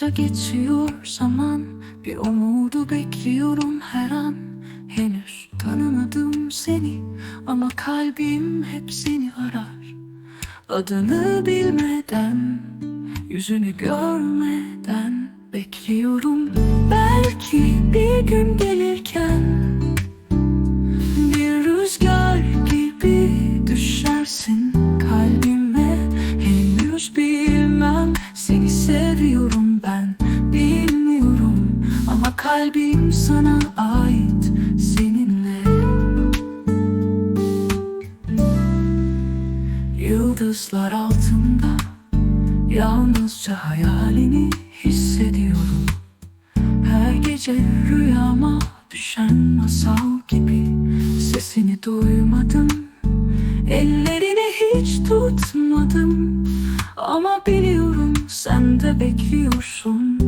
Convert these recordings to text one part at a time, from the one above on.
geçiyor zaman. Bir umudu bekliyorum her an. Henüz tanımadım seni Ama kalbim hep seni arar. Adını bilmeden Yüzünü görmeden kalbim sana ait seninle. Yıldızlar altında Yalnızca hayalini hissediyorum. Her gece rüyama düşen masal gibi Sesini duymadım. Ellerini hiç tutmadım. Ama biliyorum sen de bekliyorsun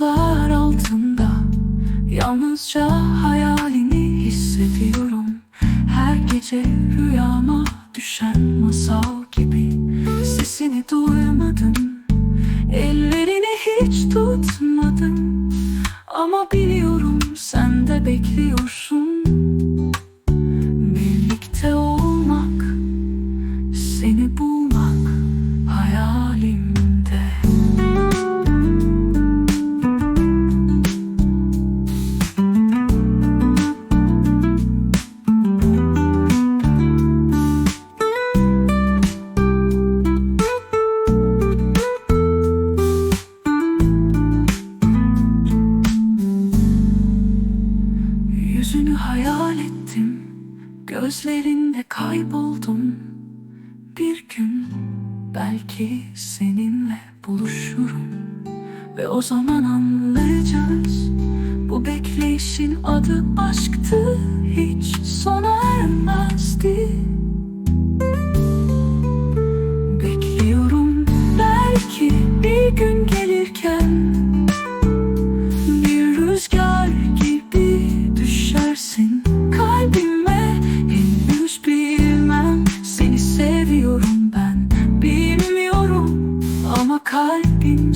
Yıldızlar altında. Yalnızca hayalini hissediyorum. Her gece rüyama düşen masal gibi. Sesini duymadım. Ellerini hiç tutmadım. Ama biliyorum sen de bekliyorsun hayal ettim. Gözlerinde kayboldum. Bir gün belki seninle buluşurum. Ve o zaman anlayacağız. Bu bekleyişin adı aşktı. Hiç sona ermezdi. Bekliyorum belki bir gün gelirken. kalbin